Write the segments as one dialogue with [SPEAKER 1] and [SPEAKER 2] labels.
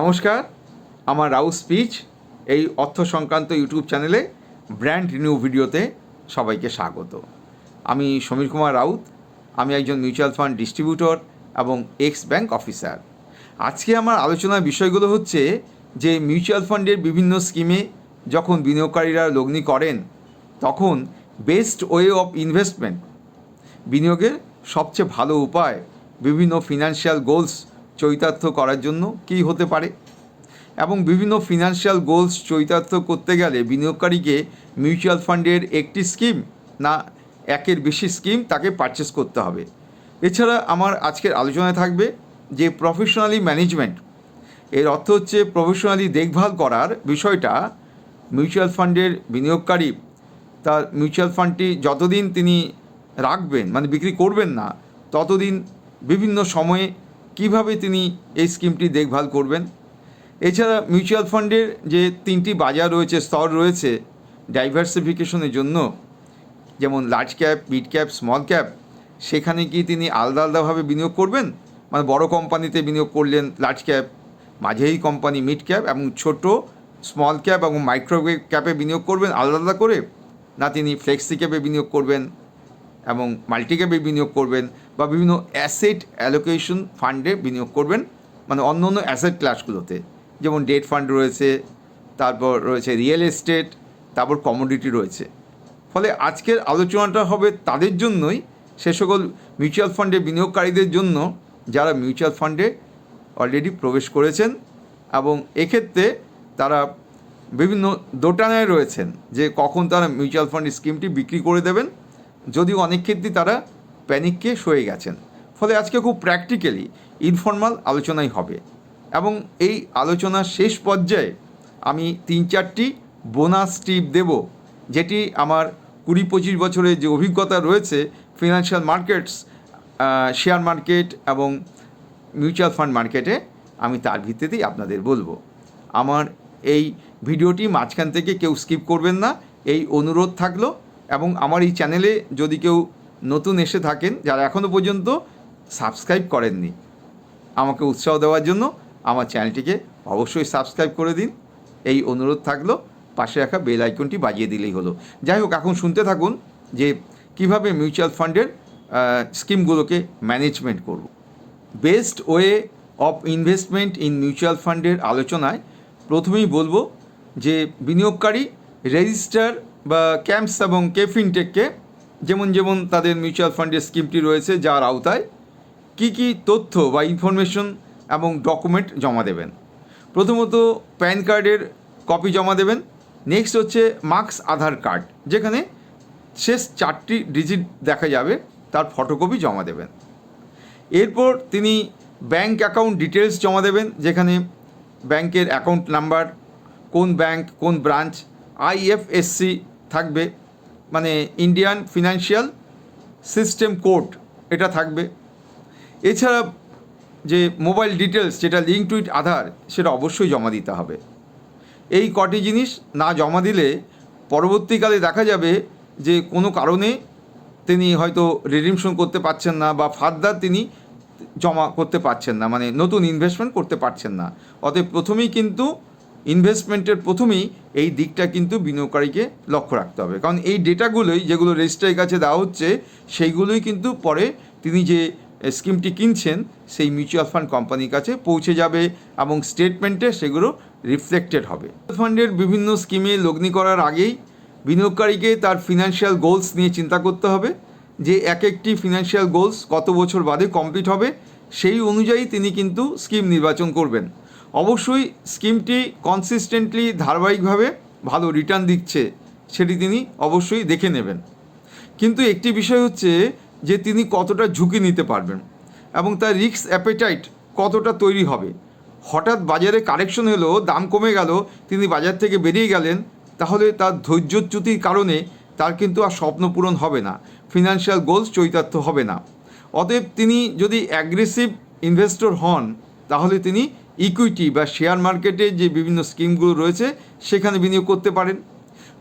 [SPEAKER 1] নমস্কার, আমার রাউ স্পিচ, এই অর্থ সংক্রান্ত ইউটিউব চ্যানেলে ব্র্যান্ড রিনিউ ভিডিওতে সবাইকে স্বাগত। আমি সমীর কুমার রাউত, আমি একজন মিউচুয়াল ফান্ড ডিস্ট্রিবিউটর এবং এক্স ব্যাংক অফিসার। আজকে আমার আলোচনার বিষয়গুলো হচ্ছে যে মিউচুয়াল ফান্ডের বিভিন্ন স্কিমে যখন বিনিয়োগকারীরা লগ্নি করেন, তখন বেস্ট ওয়ে অফ ইনভেস্টমেন্ট বিনিয়োগের সবচেয়ে ভালো উপায় বিভিন্ন ফিনান্সিয়াল গোলস চরিতার্থ করার জন্য কী হতে পারে? এবং বিভিন্ন ফিনান্সিয়াল গোলস চরিতার্থ করতে গেলে বিনিয়োগকারীকে মিউচুয়াল ফান্ডের একটি স্কিম না একের বেশি স্কিম তাকে পারচেস করতে হবে। এছাড়া আমার আজকের আলোচনায় থাকবে যে প্রফেশনালি ম্যানেজমেন্ট এর অর্থ হচ্ছে প্রফেশনালি দেখভাল করার বিষয়টা মিউচুয়াল ফান্ডের বিনিয়োগকারী তার মিউচুয়াল ফান্ডটি যতদিন তিনি রাখবেন মানে বিক্রি করবেন না, ততদিন বিভিন্ন সময়ে কীভাবে তিনি এই স্কিমটি দেখভাল করবেন? এছাড়া মিউচুয়াল ফান্ডের যে তিনটি বাজার রয়েছে, স্তর রয়েছে ডাইভার্সিফিকেশনের জন্য, যেমন large cap mid cap small cap সেখানে কি তিনি আলাদা আলাদাভাবে বিনিয়োগ করবেন? মানে বড় কোম্পানিতে বিনিয়োগ করলেন লার্জ ক্যাপ মাঝেই কোম্পানি মিড ক্যাপ এবং ছোট স্মল ক্যাপ এবং মাইক্রো ক্যাপে বিনিয়োগ করবেন আলাদা আলাদা করে? না তিনি ফ্লেক্সি ক্যাপে বিনিয়োগ করবেন এবং মাল্টি ক্যাপে বিনিয়োগ করবেন? বা বিভিন্ন অ্যাসেট অ্যালোকেশন ফান্ডে বিনিয়োগ করবেন। মানে অন্য অন্য অ্যাসেট ক্লাসগুলোতে যেমন ডেট ফান্ড রয়েছে, তারপর রয়েছে রিয়েল এস্টেট তারপর কমোডিটি রয়েছে। ফলে আজকের আলোচনাটা হবে তাদের জন্যই সে সকল মিউচুয়াল ফান্ডে বিনিয়োগকারীদের জন্য যারা মিউচুয়াল ফান্ডে অলরেডি প্রবেশ করেছেন এবং এক্ষেত্রে তারা বিভিন্ন দোটানায় রয়েছেন যে কখন তারা মিউচুয়াল ফান্ড স্কিমটি বিক্রি করে দেবেন। যদিও অনেক ক্ষেত্রেই তারা প্যানিককে সয়ে গেছেন। ফলে আজকে খুব প্র্যাকটিক্যালি ইনফর্মাল আলোচনাই হবে। এবং এই আলোচনার শেষ পর্যায়ে আমি তিন চারটি বোনাস টিপ দেব, যেটি আমার কুড়ি পঁচিশ বছরের যে অভিজ্ঞতা রয়েছে ফিনান্সিয়াল মার্কেটস শেয়ার মার্কেট এবং মিউচুয়াল ফান্ড মার্কেটে আমি তার ভিত্তিতেই আপনাদের বলব। আমার এই ভিডিওটি মাঝখান থেকে কেউ স্কিপ করবেন না, এই অনুরোধ থাকল। এবং আমার এই চ্যানেলে যদি কেউ নতুন এসে থাকেন, যারা এখনও পর্যন্ত সাবস্ক্রাইব করেননি। আমাকে উৎসাহ দেওয়ার জন্য আমার চ্যানেলটিকে অবশ্যই সাবস্ক্রাইব করে দিন। এই অনুরোধ থাকল, পাশে রাখা বেল আইকনটি বাজিয়ে দিলেই হলো। যাই হোক, এখন শুনতে থাকুন যে কীভাবে মিউচুয়াল ফান্ডের স্কিমগুলোকে ম্যানেজমেন্ট করব। Best way of investment in mutual ফান্ডের আলোচনায় প্রথমেই বলব যে বিনিয়োগকারী রেজিস্টার বা ক্যাম্পস এবং কেফিনটেককে যেমন যেমন তাদের মিউচুয়াল ফান্ডের স্কিমটি রয়েছে, যার আওতায় কী কী তথ্য বা ইনফরমেশন এবং ডকুমেন্ট জমা দেবেন। প্রথমত প্যান কার্ডের কপি জমা দেবেন। নেক্সট হচ্ছে মার্কস আধার কার্ড যেখানে শেষ চারটি ডিজিট দেখা যাবে, তার ফটোকপি জমা দেবেন। এরপর তিনি ব্যাংক অ্যাকাউন্ট ডিটেলস জমা দেবেন, যেখানে ব্যাংকের অ্যাকাউন্ট নাম্বার কোন ব্যাংক কোন ব্রাঞ্চ আইএফএসসি থাকবে। মানে ইন্ডিয়ান ফিনান্সিয়াল সিস্টেম কোড এটা থাকবে। এছাড়া যে মোবাইল ডিটেলস যেটা লিঙ্ক টু ইট আধার সেটা অবশ্যই জমা দিতে হবে। এই কটি জিনিস না জমা দিলে পরবর্তীকালে দেখা যাবে যে কোনো কারণে তিনি হয়তো রিডিমশন করতে পারছেন না বা ফার্দার তিনি জমা করতে পারছেন না মানে নতুন ইনভেস্টমেন্ট করতে পারছেন না। অতএব প্রথমেই কিন্তু ইনভেস্টমেন্টের প্রথমেই এই দিকটা কিন্তু বিনিয়োগকারীকে লক্ষ্য রাখতে হবে। কারণ এই ডেটাগুলোই যেগুলো রেজিস্ট্রারের কাছে দেওয়া হচ্ছে, সেইগুলোই কিন্তু পরে তিনি যে স্কিমটি কিনছেন, সেই মিউচুয়াল ফান্ড কোম্পানির কাছে পৌঁছে যাবে এবং স্টেটমেন্টে সেগুলো রিফ্লেক্টেড হবে। ফান্ডের বিভিন্ন স্কিমে লগ্নি করার আগেই বিনিয়োগকারীকে তার ফিনান্সিয়াল গোলস নিয়ে চিন্তা করতে হবে যে এক একটি ফিনান্সিয়াল গোলস কত বছর বাদে কমপ্লিট হবে, সেই অনুযায়ী তিনি কিন্তু স্কিম নির্বাচন করবেন। অবশ্যই স্কিমটি কনসিস্টেন্টলি ধারাবাহিকভাবে ভালো রিটার্ন দিচ্ছে, সেটি তিনি অবশ্যই দেখে নেবেন। কিন্তু একটি বিষয় হচ্ছে যে তিনি কতটা ঝুঁকি নিতে পারবেন এবং তার রিস্ক অ্যাপেটাইট কতটা তৈরি হবে। হঠাৎ বাজারে কারেকশন হলো দাম কমে গেল, তিনি বাজার থেকে বেরিয়ে গেলেন, তাহলে তার ধৈর্যচ্যুতির কারণে তার কিন্তু আর স্বপ্ন পূরণ হবে না ফিনান্সিয়াল গোলস চৈতার্থ হবে না। অতএব তিনি যদি অ্যাগ্রেসিভ ইনভেস্টর হন, তাহলে তিনি ইকুইটি বা শেয়ার মার্কেটে যে বিভিন্ন স্কিমগুলো রয়েছে, সেখানে বিনিয়োগ করতে পারেন।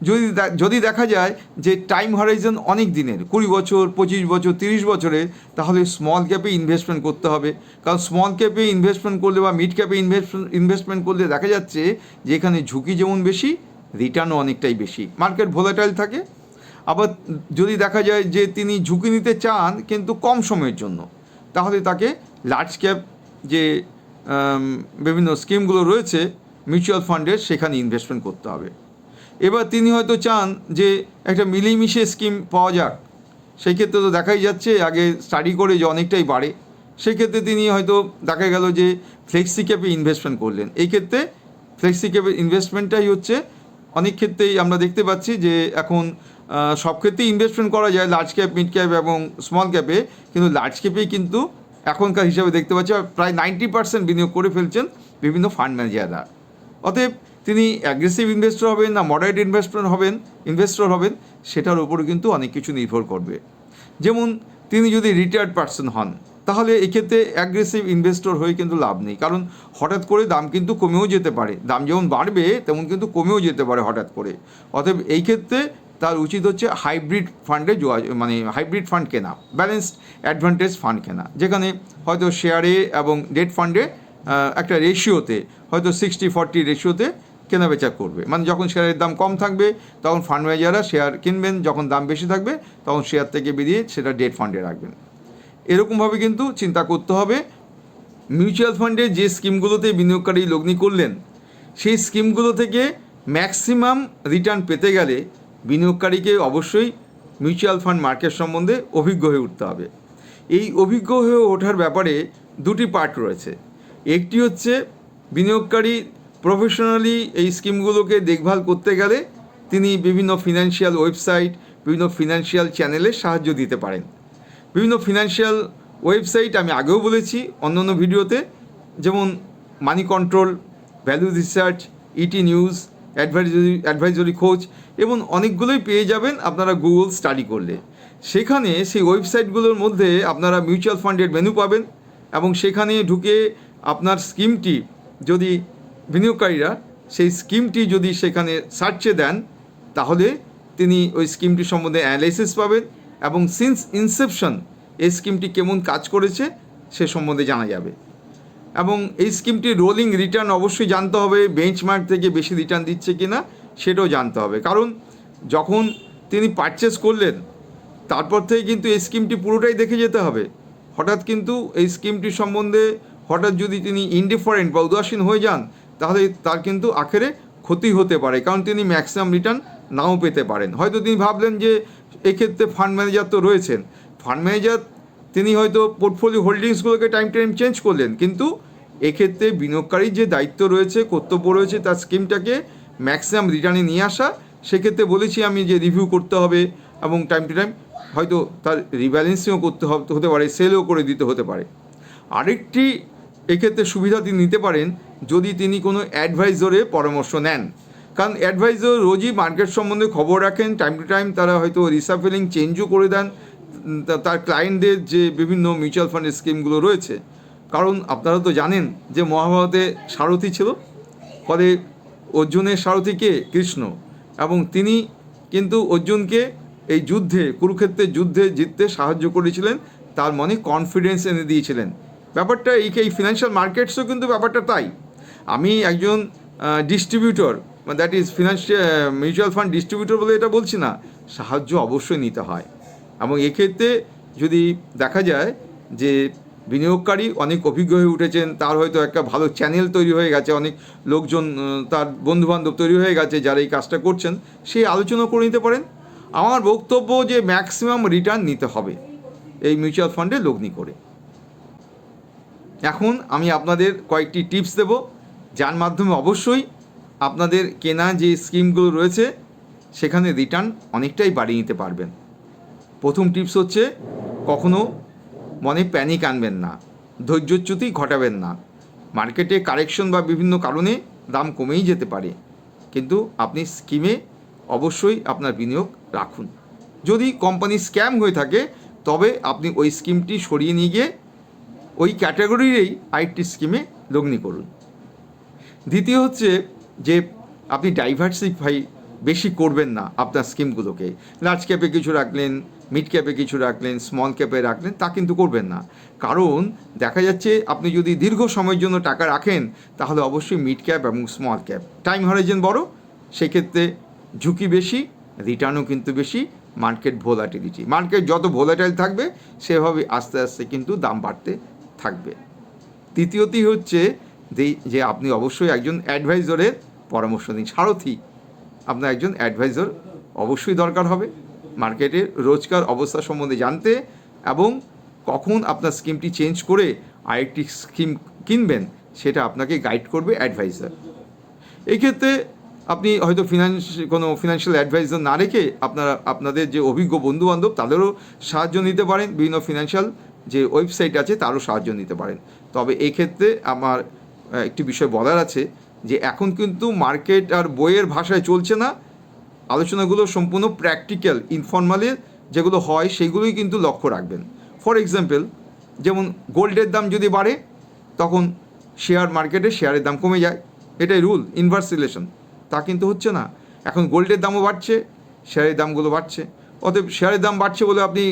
[SPEAKER 1] যদি যদি দেখা যায় যে টাইম হরাইজন অনেক দিনের, কুড়ি বছর, পঁচিশ বছর, তিরিশ বছরে, তাহলে স্মল ক্যাপে ইনভেস্টমেন্ট করতে হবে। কারণ স্মল ক্যাপে ইনভেস্টমেন্ট করলে বা মিড ক্যাপে ইনভেস্টমেন্ট ইনভেস্টমেন্ট করলে দেখা যাচ্ছে যে এখানে ঝুঁকি যেমন বেশি রিটার্নও অনেকটাই বেশি। মার্কেট ভোলাটাইল থাকে। আবার যদি দেখা যায় যে তিনি ঝুঁকি নিতে চান, কিন্তু কম সময়ের জন্য, তাহলে তাকে লার্জ ক্যাপ যে বিভিন্ন স্কিমগুলো রয়েছে মিউচুয়াল ফান্ডের সেখানে ইনভেস্টমেন্ট করতে হবে। এবার তিনি হয়তো চান যে একটা মিলিমিশে স্কিম পাওয়া যাক। সেই ক্ষেত্রে তো দেখাই যাচ্ছে, আগে স্টাডি করে যে অনেকটাই বাড়ে। সেক্ষেত্রে তিনি হয়তো দেখা গেল যে ফ্লেক্সি ক্যাপে ইনভেস্টমেন্ট করলেন। এই ক্ষেত্রে ফ্লেক্সি ক্যাপের ইনভেস্টমেন্টটাই হচ্ছে, অনেক ক্ষেত্রেই আমরা দেখতে পাচ্ছি যে এখন সব ক্ষেত্রেই ইনভেস্টমেন্ট করা যায় লার্জ ক্যাপ মিড ক্যাপ এবং স্মল ক্যাপে কিন্তু লার্জ ক্যাপেই কিন্তু এখনকার হিসাবে দেখতে পাচ্ছি প্রায় নাইনটি পার্সেন্ট বিনিয়োগ করে ফেলছেন বিভিন্ন ফান্ড ম্যানেজাররা। অতএব তিনি অ্যাগ্রেসিভ ইনভেস্টর হবেন না মডারেট ইনভেস্টর হবেন ইনভেস্টর হবেন, সেটার উপরে কিন্তু অনেক কিছু নির্ভর করবে। যেমন তিনি যদি রিটায়ার্ড পার্সন হন, তাহলে এক্ষেত্রে অ্যাগ্রেসিভ ইনভেস্টর হয়ে কিন্তু লাভ নেই। কারণ হঠাৎ করে দাম কিন্তু কমেও যেতে পারে। দাম যেমন বাড়বে, তেমন কিন্তু কমেও যেতে পারে হঠাৎ করে। অতএব এই ক্ষেত্রে তার উচিত হচ্ছে হাইব্রিড ফান্ডে মানে হাইব্রিড ফান্ড কেনা, ব্যালেন্সড অ্যাডভান্টেজ ফান্ড কেনা, যেখানে হয়তো শেয়ারে এবং ডেট ফান্ডে একটা রেশিওতে, হয়তো সিক্সটি ফর্টি রেশিওতে কেনাবেচা করবে। মানে যখন শেয়ারের দাম কম থাকবে, তখন ফান্ড ম্যানেজাররা শেয়ার কিনবেন, যখন দাম বেশি থাকবে, তখন শেয়ার থেকে বেরিয়ে সেটা ডেট ফান্ডে রাখবেন। এরকমভাবে কিন্তু চিন্তা করতে হবে, মিউচুয়াল ফান্ডে যে স্কিমগুলোতে বিনিয়োগকারী লগ্নি করলেন, সেই স্কিমগুলো থেকে ম্যাক্সিমাম রিটার্ন পেতে গেলে বিনিয়োগকারীকে অবশ্যই মিউচুয়াল ফান্ড মার্কেট সম্বন্ধে অভিজ্ঞ হয়ে উঠতে হবে। এই অভিজ্ঞ হয়ে ওঠার ব্যাপারে দুটি পার্ট রয়েছে। একটি হচ্ছে, বিনিয়োগকারী প্রফেশনালি এই স্কিমগুলোকে দেখভাল করতে গেলে তিনি বিভিন্ন ফিনান্সিয়াল ওয়েবসাইট, বিভিন্ন ফিনান্সিয়াল চ্যানেলে সাহায্য দিতে পারেন। বিভিন্ন ফিনান্সিয়াল ওয়েবসাইট আমি আগেও বলেছি অন্য ভিডিওতে, যেমন Moneycontrol, Value Research, ET news advisory advisory খোঁজ এবং অনেকগুলোই পেয়ে যাবেন আপনারা গুগল স্টাডি করলে। সেখানে সেই ওয়েবসাইটগুলোর মধ্যে আপনারা মিউচুয়াল ফান্ডের মেনু পাবেন এবং সেখানে ঢুকে আপনার স্কিমটি যদি বিনিয়োগকারীরা সেই স্কিমটি যদি সেখানে সার্চে দেন, তাহলে তিনি ওই স্কিমটি সম্বন্ধে অ্যানালাইসিস পাবেন এবং সিন্স ইনসেপশন এই স্কিমটি কেমন কাজ করেছে সে সম্বন্ধে জানা যাবে। এবং এই স্কিমটির রোলিং রিটার্ন অবশ্যই জানতে হবে বেঞ্চমার্ক থেকে বেশি রিটার্ন দিচ্ছে কি না সেটাও জানতে হবে। কারণ যখন তিনি পারচেস করলেন, তারপর থেকে কিন্তু এই স্কিমটি পুরোটাই দেখে যেতে হবে। হঠাৎ কিন্তু এই স্কিমটি সম্বন্ধে হঠাৎ যদি তিনি ইনডিফারেন্ট বা উদাসীন হয়ে যান, তাহলে তার কিন্তু আখেরে ক্ষতি হতে পারে, কারণ তিনি ম্যাক্সিমাম রিটার্ন নাও পেতে পারেন। হয়তো তিনি ভাবলেন যে এক্ষেত্রে ফান্ড ম্যানেজার তো রয়েছেন। ফান্ড ম্যানেজার তিনি হয়তো পোর্টফোলিও হোল্ডিংসগুলোকে টাইম টাইম চেঞ্জ করলেন, কিন্তু এক্ষেত্রে বিনিয়োগকারীর যে দায়িত্ব রয়েছে, কর্তব্য রয়েছে তার স্কিমটাকে ম্যাক্সিমাম রিটার্নে নিয়ে আসা, সেক্ষেত্রে বলেছি আমি যে রিভিউ করতে হবে এবং টাইম টু টাইম হয়তো তার রিব্যালেন্সিংও করতে হতে পারে সেলও করে দিতে হতে পারে। আরেকটি এক্ষেত্রে সুবিধা তিনি নিতে পারেন যদি তিনি কোনো অ্যাডভাইজরে পরামর্শ নেন। কারণ অ্যাডভাইজর রোজই মার্কেট সম্বন্ধে খবর রাখেন টাইম টু টাইম তারা হয়তো রিসাফেলিং চেঞ্জও করে দেন তার ক্লায়েন্টদের যে বিভিন্ন মিউচুয়াল ফান্ড স্কিমগুলো রয়েছে, কারণ আপনারা তো জানেন যে মহাভারতে সারথি ছিল, ফলে অর্জুনের সারথি কে? কৃষ্ণ। এবং তিনি কিন্তু অর্জুনকে এই যুদ্ধে, কুরুক্ষেত্রের যুদ্ধে জিততে সাহায্য করেছিলেন, তার মনে কনফিডেন্স এনে দিয়েছিলেন। ব্যাপারটা এই এই ফিনান্সিয়াল মার্কেটসও কিন্তু ব্যাপারটা তাই। আমি একজন distributor that is financial mutual fund distributor বলে এটা বলছি না, সাহায্য অবশ্যই নিতে হয়। এবং এক্ষেত্রে যদি দেখা যায় যে বিনিয়োগকারী অনেক অভিজ্ঞ হয়ে উঠেছেন, তার হয়তো একটা ভালো চ্যানেল তৈরি হয়ে গেছে, অনেক লোকজন তার বন্ধুবান্ধব তৈরি হয়ে গেছে যারা এই কাজটা করছেন সেই আলোচনা করে নিতে পারেন। আমার বক্তব্য যে ম্যাক্সিমাম রিটার্ন নিতে হবে, এই মিউচুয়াল ফান্ডে লগ্নি করে। এখন আমি আপনাদের কয়েকটি টিপস দেব, যার মাধ্যমে অবশ্যই আপনাদের কেনা যে স্কিমগুলো রয়েছে, সেখানে রিটার্ন অনেকটাই বাড়িয়ে নিতে পারবেন। প্রথম টিপস হচ্ছে কখনো মনে প্যানিক আনবেন না, ধৈর্যচ্যুতি ঘটাবেন না। মার্কেটে কারেকশন বা বিভিন্ন কারণে দাম কমেই যেতে পারে, কিন্তু আপনি স্কিমে অবশ্যই আপনার বিনিয়োগ রাখুন। যদি কোম্পানি স্ক্যাম হয়ে থাকে, তবে আপনি ওই স্কিমটি সরিয়ে নিয়ে গিয়ে ওই ক্যাটাগরিরই আরেকটি স্কিমে লগ্নি করুন। দ্বিতীয় হচ্ছে যে আপনি ডাইভার্সিফাই বেশি করবেন না আপনার স্কিমগুলোকে লার্জ ক্যাপে কিছু রাখলেন মিড ক্যাপে কিছু রাখলেন স্মল ক্যাপে রাখলেন, তা কিন্তু করবেন না। কারণ দেখা যাচ্ছে আপনি যদি দীর্ঘ সময়ের জন্য টাকা রাখেন, তাহলে অবশ্যই মিড ক্যাপ এবং স্মল ক্যাপ টাইম হরাইজেন বড়, সেক্ষেত্রে ঝুঁকি বেশি রিটার্নও কিন্তু বেশি মার্কেট ভোলাটিলিটি মার্কেট যত ভোলাটাইল থাকবে, সেভাবে আস্তে আস্তে কিন্তু দাম বাড়তে থাকবে। তৃতীয়টি হচ্ছে যে- আপনি অবশ্যই একজন অ্যাডভাইজরের পরামর্শ নিন। সারথি, আপনার একজন অ্যাডভাইজর অবশ্যই দরকার হবে। মার্কেটের রোজকার অবস্থা সম্বন্ধে জানতে এবং কখন আপনার স্কিমটি চেঞ্জ করে আরেকটি স্কিম কিনবেন, সেটা আপনাকে গাইড করবে অ্যাডভাইজার। এই ক্ষেত্রে আপনি হয়তো ফিনান্স, কোনো ফিনান্সিয়াল অ্যাডভাইজার না রেখে আপনারা, আপনাদের যে অভিজ্ঞ বন্ধুবান্ধব, তাদেরও সাহায্য নিতে পারেন। বিভিন্ন ফিনান্সিয়াল যে ওয়েবসাইট আছে, তারও সাহায্য নিতে পারেন। তবে এক্ষেত্রে আমার একটি বিষয় বলার আছে যে, এখন কিন্তু মার্কেট আর বইয়ের ভাষায় চলছে না। আলোচনাগুলো সম্পূর্ণ প্র্যাকটিক্যাল ইনফর্মালি যেগুলো হয় সেগুলোই কিন্তু লক্ষ্য রাখবেন। ফর এক্সাম্পল যেমন গোল্ডের দাম যদি বাড়ে, তখন শেয়ার মার্কেটে শেয়ারের দাম কমে যায়। এটাই রুল ইনভার্স রিলেশন তা কিন্তু হচ্ছে না। এখন গোল্ডের দামও বাড়ছে শেয়ারের দামগুলো বাড়ছে। অতএব শেয়ারের দাম বাড়ছে বলে আপনি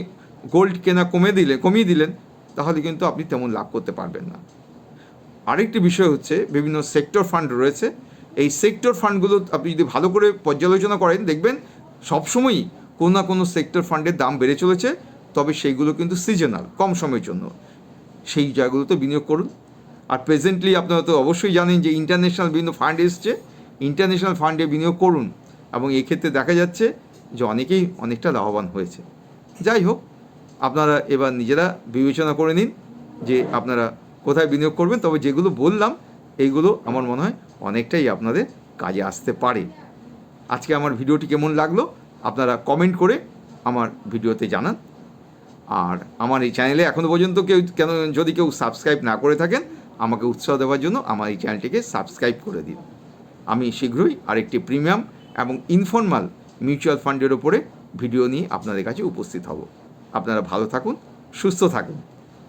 [SPEAKER 1] গোল্ড কেনা কমে দিলে, কমিয়ে দিলেন, তাহলে কিন্তু আপনি তেমন লাভ করতে পারবেন না। আরেকটি বিষয় হচ্ছে বিভিন্ন সেক্টর ফান্ড রয়েছে এই সেক্টর ফান্ডগুলো আপনি যদি ভালো করে পর্যালোচনা করেন, দেখবেন সবসময়ই কোনো না কোনো সেক্টর ফান্ডের দাম বেড়ে চলেছে, তবে সেইগুলো কিন্তু সিজনাল কম সময়ের জন্য। সেই জায়গাগুলোতে বিনিয়োগ করুন। আর প্রেজেন্টলি আপনারা তো অবশ্যই জানেন যে ইন্টারন্যাশনাল বিভিন্ন ফান্ড এসছে ইন্টারন্যাশনাল ফান্ডে বিনিয়োগ করুন। এবং এক্ষেত্রে দেখা যাচ্ছে যে অনেকেই অনেকটা লাভবান হয়েছে। যাই হোক, আপনারা এবার নিজেরা বিবেচনা করে নিন যে আপনারা কোথায় বিনিয়োগ করবেন। তবে যেগুলো বললাম, এইগুলো আমার মনে হয় অনেকটাই আপনাদের কাজে আসতে পারে। আজকে আমার ভিডিওটি কেমন লাগল আপনারা কমেন্ট করে আমার ভিডিওতে জানান। আর আমার এই চ্যানেলে এখনও পর্যন্ত কেউ কেন যদি কেউ সাবস্ক্রাইব না করে থাকেন, আমাকে উৎসাহ দেওয়ার জন্য আমার এই চ্যানেলটিকে সাবস্ক্রাইব করে দিন। আমি শীঘ্রই আরেকটি প্রিমিয়াম এবং ইনফর্মাল মিউচুয়াল ফান্ডের ওপরে ভিডিও নিয়ে আপনাদের কাছে উপস্থিত হব। আপনারা ভালো থাকুন, সুস্থ থাকুন।